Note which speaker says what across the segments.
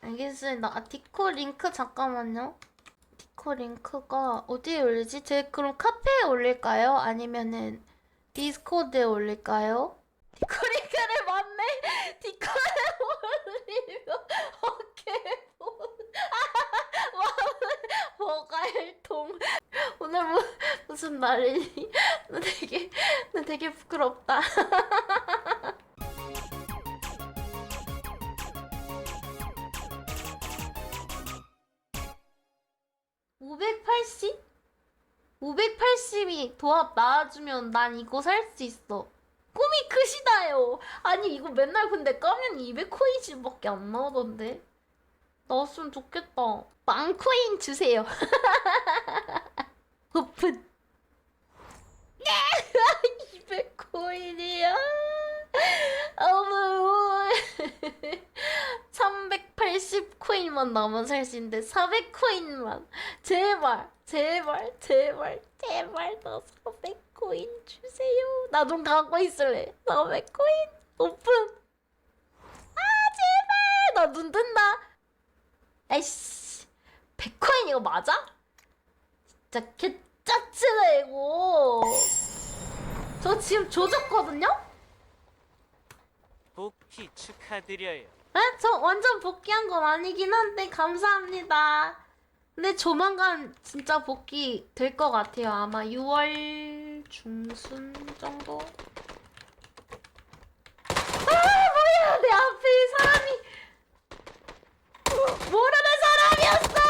Speaker 1: 알겠습니다. 아, 디코 링크 잠깐만요. 디코 링크가 어디에 올리지? 제 그럼 카페에 올릴까요? 아니면은 디스코드에 올릴까요? 디코 링크를 맞네. 디코에 올리면 어깨 뭐가일통 오늘 뭐, 무슨 날이니? 나 되게 나 되게 부끄럽다. 580? 580이 도합 나와주면 난 이거 살 수 있어. 꿈이 크시다요. 아니 이거 맨날 근데 까면 200코인씩밖에 안 나오던데. 나왔으면 좋겠다. 빵코인 주세요. 오픈. 200코인이야. 어머. 380코인만 남아 살수 있는데 400코인만. 제발 제발 제발 제발 나 400코인 주세요. 나 좀 갖고 있을래. 400코인 오픈. 아 제발. 나 눈 뜬다. 아이씨 100코인 이거 맞아? 진짜 개짜증나 이거. 저 지금 조졌거든요?
Speaker 2: 복귀 축하드려요.
Speaker 1: 에? 저 완전 복귀한 건 아니긴 한데 감사합니다. 근데 조만간 진짜 복귀 될 것 같아요. 아마 6월 중순 정도? 아 뭐야 내 앞에 이 사람이 모르는 사람이었어.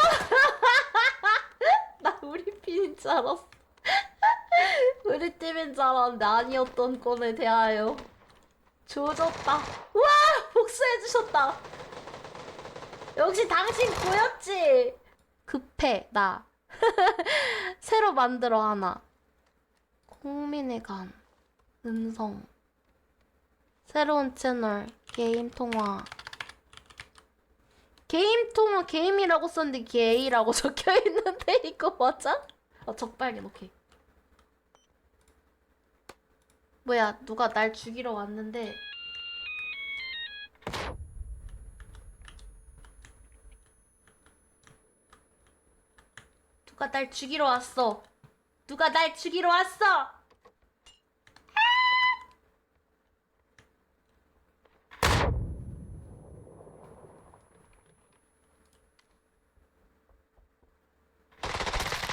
Speaker 1: 나 우리 팀인 줄 알았어. 우리 팀인 줄 알았는데 아니었던 건에 대하여. 조졌다. 와 복수해 주셨다. 역시 당신 보였지. 급해 나. 새로 만들어 하나. 국민의 간 음성 새로운 채널 게임 통화 게임 통화 게임이라고 썼는데 게이라고 적혀 있는데 이거 맞아? 아 적발견 오케이. 뭐야 누가 날 죽이러 왔는데 누가 날 죽이러 왔어 누가 날 죽이러 왔어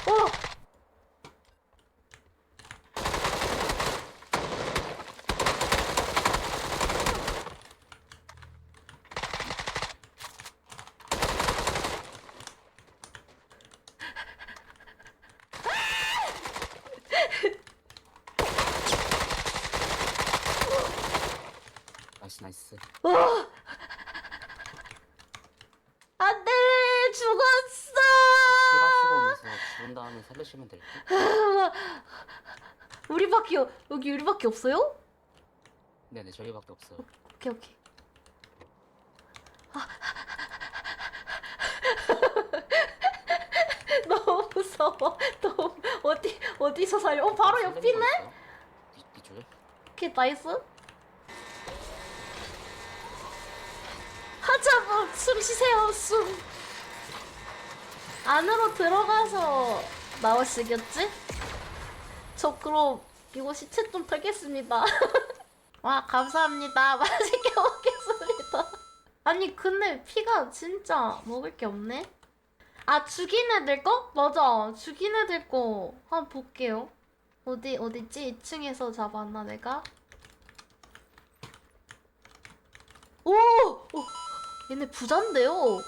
Speaker 1: 어!
Speaker 3: 나이스 나이스
Speaker 1: 어! 안돼 죽었어
Speaker 3: 피가시고 오면서 죽은 다음에 살리시면 될 듯
Speaker 1: 우리밖에 어- 여기 우리밖에 없어요?
Speaker 3: 네네 저희밖에 없어요
Speaker 1: 오케이 오케이 아. 너무 무서워 너무 어디 어디서 살려 어 바로
Speaker 3: 살리는 거
Speaker 1: 옆이네
Speaker 3: 있어요? 뒤, 뒤쪽에?
Speaker 1: 오케이 나이스 하자고 숨 쉬세요 숨 안으로 들어가서 나오시겠지? 저 그럼 이거 시체 좀 털겠습니다 와 감사합니다 맛있게 먹겠습니다 아니 근데 피가 진짜 먹을 게 없네 아 죽인 애들 거? 맞아 죽인 애들 거 한번 볼게요 어디 어디지? 2층에서 잡았나 내가? 오! 오! 얘네 부잔데요? 오.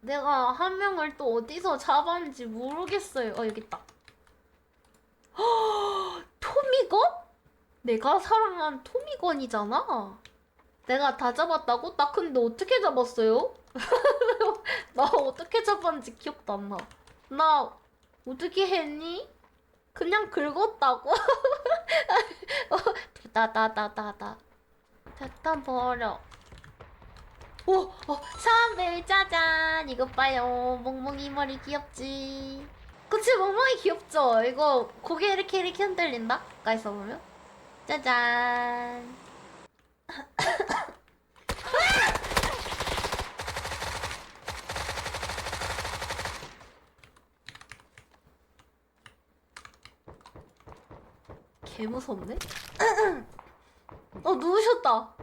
Speaker 1: 내가 한 명을 또 어디서 잡았는지 모르겠어요. 어, 여기 있다. 허, 토미건? 내가 사랑한 토미건이잖아. 내가 다 잡았다고? 나 근데 어떻게 잡았어요? 나 어떻게 잡았는지 기억도 안 나. 나 어떻게 했니? 그냥 긁었다고? 어, 다다다다다. 됐다 버려. 오, 어, 오, 선배 짜잔. 이거 봐요. 몽몽이 머리 귀엽지. 그치, 몽몽이 귀엽죠? 이거 고개 이렇게 이렇게 흔들린다? 가까이서 보면. 짜잔. 개 무섭네? 어, 누우셨다.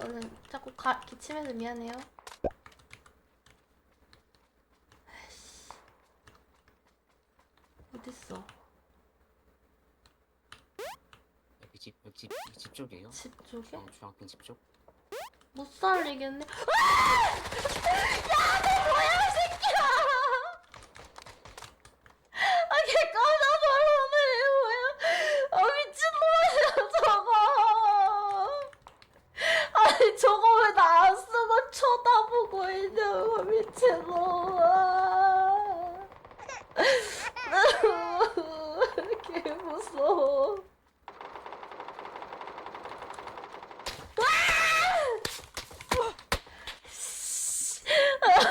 Speaker 1: 오늘 자꾸 가, 기침해서 미안해요. 아이씨. 어딨어?
Speaker 3: 여기 집 여기 집, 여기 집 쪽이에요?
Speaker 1: 집 쪽에?
Speaker 3: 어, 중학교 집 쪽?
Speaker 1: 못 살리겠네. 아! 야, 너 뭐야, 이 새끼야! 아, 걔 깜짝 놀라네, 뭐야. 아, 미친놈이야, 저거. 아니, 저거 왜 나 안 쓰고 쳐다보고 있냐고, 미친놈아. 개 무서워.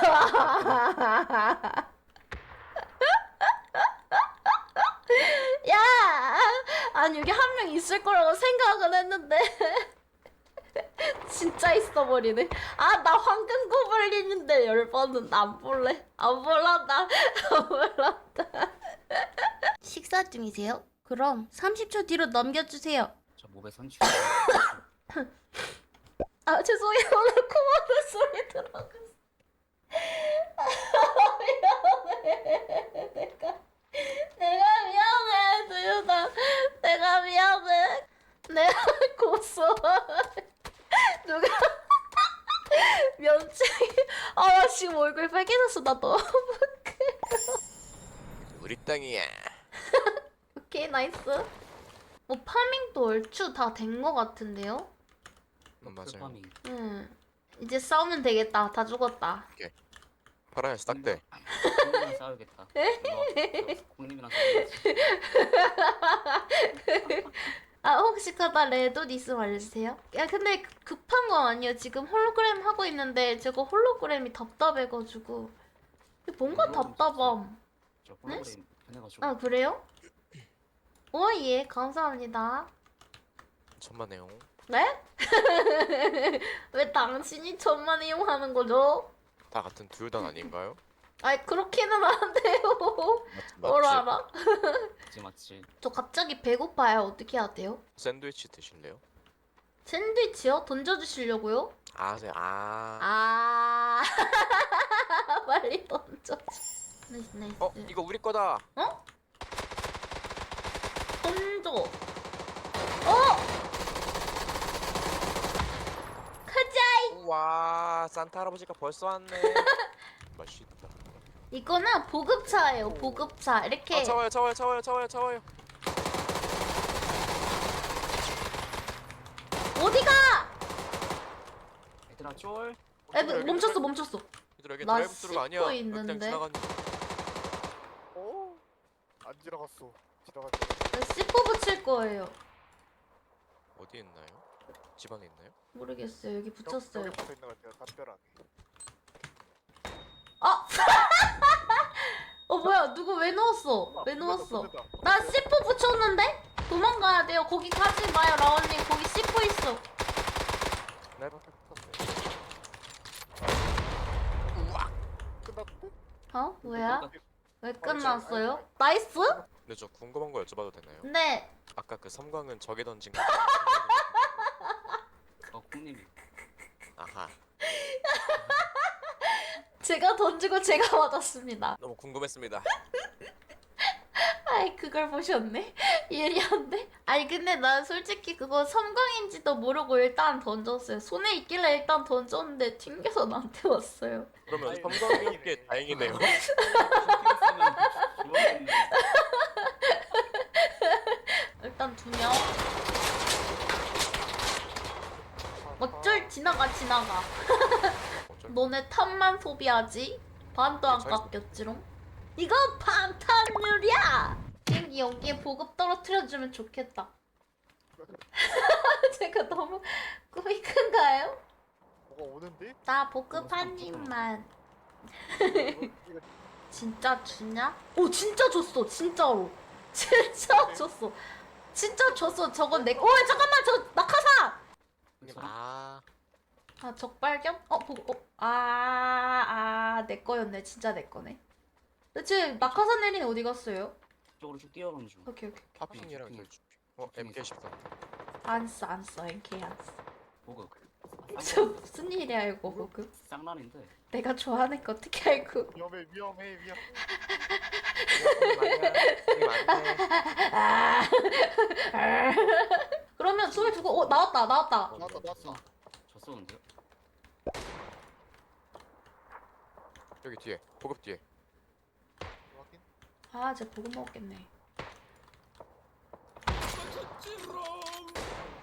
Speaker 1: 야! 아니 여기 한 명 있을 거라고 생각은 했는데. 진짜 있어버리네. 아 나 황금 고블린인데 열번은 안 볼래. 안 볼란다. 안 볼란다. 식사 중이세요? 그럼 30초 뒤로 넘겨주세요.
Speaker 3: 저 몸에 선취
Speaker 1: 아 죄송해요. 오늘 코마는 소리 아, 미안해 내가 내가 미안해 두유나 내가 미안해 내가 고소 누가 면책이 아 나 지금 얼굴 빨개졌어 나 너무
Speaker 4: 우리 땅이야.
Speaker 1: 오케이 나이스 뭐 파밍도 얼추 다 된 거 같은데요?
Speaker 4: 음, 맞아요.
Speaker 3: 파밍
Speaker 1: 응 이제 싸우면 되겠다 다 죽었다
Speaker 4: 파라야스 딱대.
Speaker 3: 콩님이랑 싸우겠다 콩님이랑 싸우겠지
Speaker 1: 아 혹시 그다 레돈 있으면 알려주세요. 야 근데 그- 급한 건 아니에요. 지금 홀로그램 하고 있는데 제가 홀로그램이 답답해가지고 뭔가
Speaker 3: 홀로그램
Speaker 1: 답답함.
Speaker 3: 저 홀로그램 변해가지고
Speaker 1: 아 그래요? 오예 감사합니다.
Speaker 4: 천만에요.
Speaker 1: 네? 왜 당신이 천만 이용하는 거죠?
Speaker 4: 다 같은 두유단 아닌가요?
Speaker 1: 아이 그렇게는 안 돼요. 뭘? 알아?
Speaker 3: 맞지 맞지
Speaker 1: 저 갑자기 배고파요. 어떻게 해야 돼요?
Speaker 4: 샌드위치 드실래요?
Speaker 1: 샌드위치요? 던져주시려고요?
Speaker 4: 아, 네. 아.
Speaker 1: 아 빨리 던져줘 나이스 나이스
Speaker 4: 어, 이거 우리 거다.
Speaker 1: 어? 던져 어! 가자
Speaker 4: 우 와, 산타 할아버지가 벌써 왔네. 맛있다.
Speaker 1: 이거는 보급차예요 보급차 이렇게
Speaker 4: 아, 차와요, 차와요, 차와요, 차와요, 차와요.
Speaker 1: 어디가
Speaker 3: 얘들아
Speaker 1: 쫄에 멈췄어 멈췄어
Speaker 4: 얘들아, 여기
Speaker 1: 나
Speaker 4: 드라이브스루가 아니야. 그냥
Speaker 1: 있는데.
Speaker 4: 지나가는.
Speaker 5: 어? 안 지나갔어. 지나갔.
Speaker 1: 씹고 붙일 거예요
Speaker 4: 어디 있나요? 지방에 있나요?
Speaker 1: 모르겠어요 여기 붙였어요
Speaker 5: 붙어 있는 것 같아요. 담벼락에.
Speaker 1: 아! 어 뭐야 누구 왜 넣었어 왜 넣었어 나 C4 붙였는데? 도망가야 돼요. 거기 가지 마요, 라온님. 거기 C4 있어.
Speaker 4: 네.
Speaker 5: 끝났는데?
Speaker 1: 어? 뭐야? 왜
Speaker 4: 아,
Speaker 1: 끝났어요? 나이스?
Speaker 4: 근데 저 궁금한 거 여쭤봐도 되나요?
Speaker 1: 네.
Speaker 4: 아까 그 섬광은 적에 던진 거.
Speaker 3: 어 콩님이
Speaker 4: 아하.
Speaker 1: 제가 던지고 제가 맞았습니다.
Speaker 4: 너무 궁금했습니다.
Speaker 1: 아이, 그걸 보셨네? 예리한데? 아니, 근데 난 솔직히 그거 섬광인지도 모르고 일단 던졌어요. 손에 있길래 일단 던졌는데 튕겨서 나한테 왔어요.
Speaker 4: 그러면 섬광이었기에 다행이네요.
Speaker 3: 죽었는데
Speaker 1: 일단 두 명. 어쩔 지나가, 지나가.
Speaker 4: 어쩔
Speaker 1: 너네 탑만 소비하지? 반도 안
Speaker 4: 잘-
Speaker 1: 깎였지롱? 이거 방탄유리야! 여기 여기에 보급 떨어뜨려주면 좋겠다. 제가 너무 꿈이 큰가요?
Speaker 5: 뭐가 오는데?
Speaker 1: 나 보급 한 입만.
Speaker 5: 이거
Speaker 1: 진짜 주냐? 오 진짜 줬어 진짜로. 진짜 줬어. 진짜 줬어. 저건 내. 오 잠깐만 저 낙하산.
Speaker 4: 아,
Speaker 1: 아 적발견? 어 보고. 어. 아아내 거였네. 진짜 내 거네. 대체 낙하산 내린 어디 갔어요?
Speaker 3: 쪽으로 쭉 뛰어가는 중.
Speaker 1: 오케이 오케이.
Speaker 4: 파핑이랑
Speaker 3: 핑.
Speaker 4: 어,
Speaker 3: 핑
Speaker 4: MK14.
Speaker 1: 안 써, 안 써. NK 안 써.
Speaker 3: 보급.
Speaker 1: 저 무슨 일이야 이거 보급?
Speaker 3: 쌍란인데.
Speaker 1: 내가 좋아하는 거 어떻게 알고?
Speaker 5: 위험해 위험해 위험해.
Speaker 1: 아. 그러면 소리 두고 어 나왔다 나왔다.
Speaker 3: 어,
Speaker 5: 나왔다, 나왔다.
Speaker 3: 저 쏘는데요?
Speaker 4: 여기 뒤에. 보급 뒤에.
Speaker 5: 확인.
Speaker 1: 아, 쟤 보고 먹었겠네.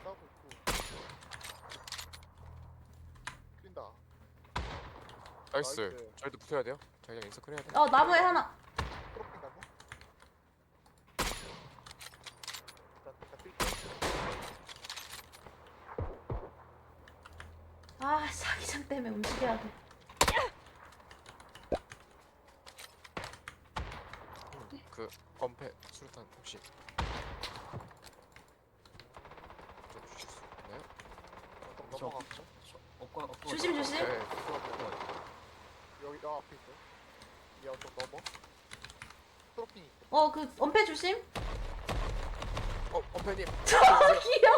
Speaker 5: 싸우고 있고. 뛴다.
Speaker 4: 나이스.
Speaker 5: 나이스.
Speaker 4: 저희도 붙어야 돼요. 자기장 인서클 해야 돼.
Speaker 1: 어 나무에 하나.
Speaker 5: 프로핀다고? 일단 일단 뛸게.
Speaker 1: 아 사기장 때문에 움직여야 돼.
Speaker 4: 그 엄폐 수류탄 혹시 좀 주실 수 있나요?
Speaker 3: 저, 저, 엇과, 엇과.
Speaker 1: 조심 조심.
Speaker 4: 네.
Speaker 5: 여기 나 앞에 있어. 얘좀 넘어. 프로핀 있고.
Speaker 1: 어그 엄폐 조심.
Speaker 4: 어, 엄폐님.
Speaker 1: 저기요.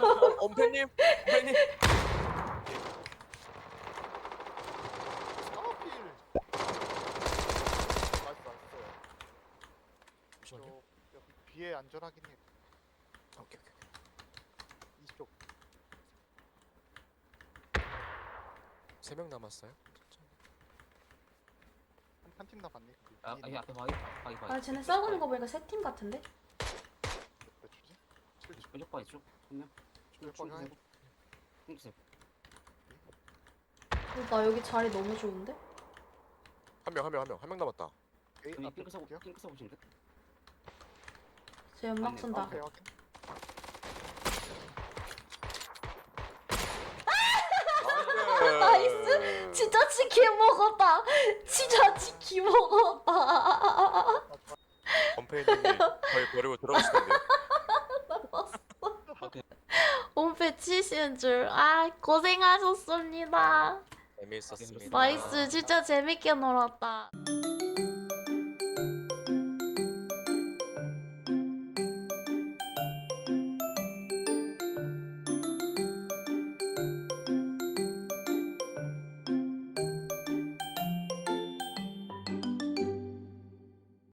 Speaker 4: 어, 엄폐님. 엄폐님.
Speaker 5: 스타필. 나이스 나이스.
Speaker 4: 잠시만요.
Speaker 5: 저 여기 뒤에 안전 하긴 해.
Speaker 4: 오케이, 오케이.
Speaker 5: 이쪽.
Speaker 4: 세 명 남았어요.
Speaker 5: 한 팀 남았네. 그
Speaker 3: 아,
Speaker 5: 위에
Speaker 3: 이 앞에 바위, 바위, 바위.
Speaker 1: 아 쟤네 싸우고 있는 거 보니까 세 팀 같은데?
Speaker 5: 몇 주지? 7주.
Speaker 3: 왼쪽 바위 쭉.
Speaker 5: 방향?
Speaker 3: 핑크색.
Speaker 1: 어, 나 여기 자리 너무 좋은데?
Speaker 4: 한 명, 한 명, 한 명. 한 명 남았다.
Speaker 5: 에이
Speaker 3: 여기
Speaker 5: 앞에
Speaker 3: 핑크색,
Speaker 5: 볼게요.
Speaker 3: 핑크색 오신데?
Speaker 1: 쟤 연막
Speaker 3: 맞네.
Speaker 1: 쓴다.
Speaker 5: 오케이 확인.
Speaker 1: 나이스. 진짜 치킨 먹었다. 진짜 치킨 먹었다.
Speaker 4: 엄폐님이 저희 버리고 들어가시던데요?
Speaker 1: 엄폐 치시는 줄. 아 고생하셨습니다.
Speaker 4: 재미있었습니다.
Speaker 1: 나이스 진짜 재밌게 놀았다.